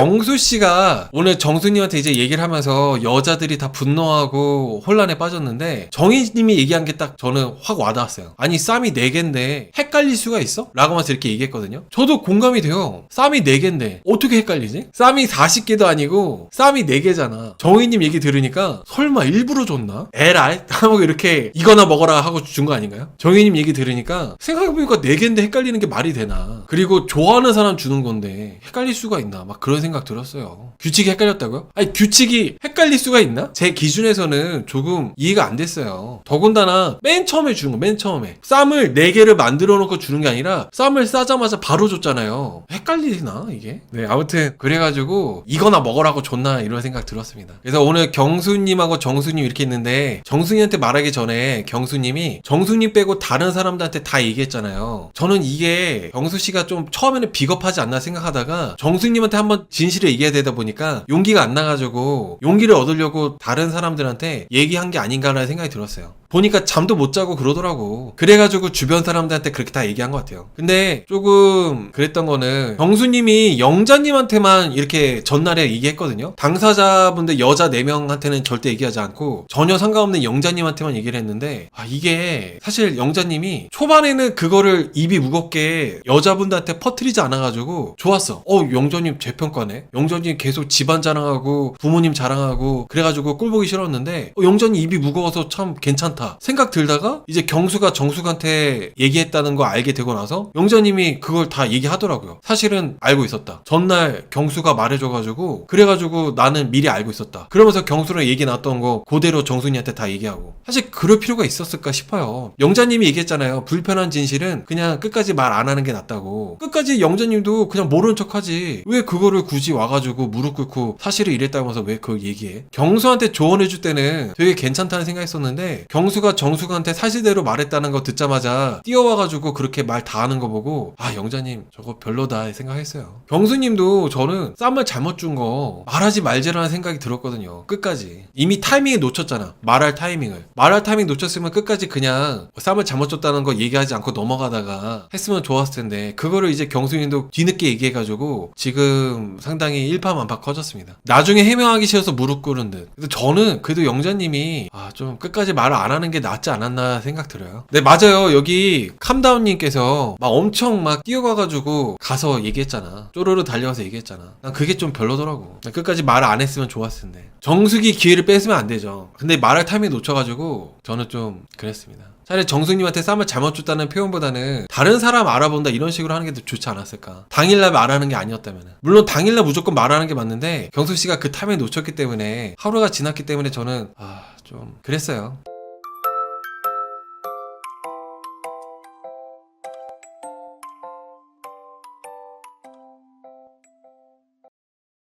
경수 씨가 오늘 정수님한테 이제 얘기를 하면서 여자들이 다 분노하고 혼란에 빠졌는데 정희님이 얘기한 게 딱 저는 확 와닿았어요. 아니 쌈이 4 개인데 헷갈릴 수가 있어? 라고 하면서 이렇게 얘기했거든요. 저도 공감이 돼요. 쌈이 4 개인데 어떻게 헷갈리지? 쌈이 40개도 아니고 쌈이 4 개잖아. 정희님 얘기 들으니까 설마 일부러 줬나? 에라이? 하고 이렇게 이거나 먹어라 하고 준 거 아닌가요? 정희님 얘기 들으니까 생각해보니까 4 개인데 헷갈리는 게 말이 되나. 그리고 좋아하는 사람 주는 건데 헷갈릴 수가 있나. 막 그런 생각 들었어요. 규칙이 헷갈렸다고요? 아니 규칙이 헷갈릴 수가 있나? 제 기준에서는 조금 이해가 안 됐어요. 더군다나 맨 처음에 주는 거, 맨 처음에. 쌈을 4개를 만들어 놓고 주는 게 아니라 쌈을 싸자마자 바로 줬잖아요. 헷갈리나, 이게? 네, 아무튼 그래가지고 이거나 먹으라고 줬나 이런 생각 들었습니다. 그래서 오늘 경수님하고 정수님 이렇게 있는데 정수님한테 말하기 전에 경수님이 정수님 빼고 다른 사람들한테 다 얘기했잖아요. 저는 이게 경수 씨가 좀 처음에는 비겁하지 않나 생각하다가 정수님한테 한번 진실을 얘기해야 되다 보니까 용기가 안 나가지고 용기를 얻으려고 다른 사람들한테 얘기한 게 아닌가라는 생각이 들었어요. 보니까 잠도 못 자고 그러더라고. 그래가지고 주변 사람들한테 그렇게 다 얘기한 것 같아요. 근데 조금 그랬던 거는 경수님이 영자님한테만 이렇게 전날에 얘기했거든요. 당사자분들 여자 4명한테는 절대 얘기하지 않고 전혀 상관없는 영자님한테만 얘기를 했는데 아 이게 사실 영자님이 초반에는 그거를 입이 무겁게 여자분들한테 퍼뜨리지 않아가지고 좋았어. 어 영자님 제 평가네. 영자님 계속 집안 자랑하고 부모님 자랑하고 그래가지고 꼴 보기 싫었는데 어, 영자님 입이 무거워서 참 괜찮다 생각 들다가 이제 경수가 정숙한테 얘기했다는 거 알게 되고 나서 영자님이 그걸 다 얘기하더라고요. 사실은 알고 있었다. 전날 경수가 말해줘가지고 그래가지고 나는 미리 알고 있었다. 그러면서 경수랑 얘기 나왔던 거 그대로 정순이한테 다 얘기하고 사실 그럴 필요가 있었을까 싶어요. 영자님이 얘기했잖아요. 불편한 진실은 그냥 끝까지 말 안 하는 게 낫다고. 끝까지 영자님도 그냥 모르는 척하지. 왜 그거를 굳이 와가지고 무릎 꿇고 사실을 이랬다면서 왜 그걸 얘기해? 경수한테 조언해줄 때는 되게 괜찮다는 생각했었는데 경수 가 정수한테 사실대로 말했다는 거 듣자마자 뛰어와가지고 그렇게 말 다 하는 거 보고 아 영자님 저거 별로다 생각했어요. 경수님도 저는 쌈을 잘못 준 거 말하지 말자라는 생각이 들었거든요. 끝까지 이미 타이밍을 놓쳤잖아. 말할 타이밍을 말할 타이밍 놓쳤으면 끝까지 그냥 쌈을 잘못 줬다는 거 얘기하지 않고 넘어가다가 했으면 좋았을 텐데 그거를 이제 경수님도 뒤늦게 얘기해가지고 지금 상당히 일파만파 커졌습니다. 나중에 해명하기 싫어서 무릎 꿇은 듯. 근데 저는 그래도 영자님이 아 좀 끝까지 말을 안 하는 게 낫지 않았나 생각 들어요. 네 맞아요. 여기 캄다운님께서 막 엄청 막 뛰어가가지고 가서 얘기했잖아. 쪼르르 달려가서 얘기했잖아. 난 그게 좀 별로더라고. 난 끝까지 말을 안 했으면 좋았을 텐데. 정숙이 기회를 뺏으면 안 되죠. 근데 말할 타이밍 놓쳐가지고 저는 좀 그랬습니다. 차라리 정숙님한테 쌈을 잘못 줬다는 표현보다는 다른 사람 알아본다 이런 식으로 하는 게 더 좋지 않았을까. 당일날 말하는 게 아니었다면. 물론 당일날 무조건 말하는 게 맞는데 경숙 씨가 그 타이밍 놓쳤기 때문에 하루가 지났기 때문에 저는 아 좀 그랬어요.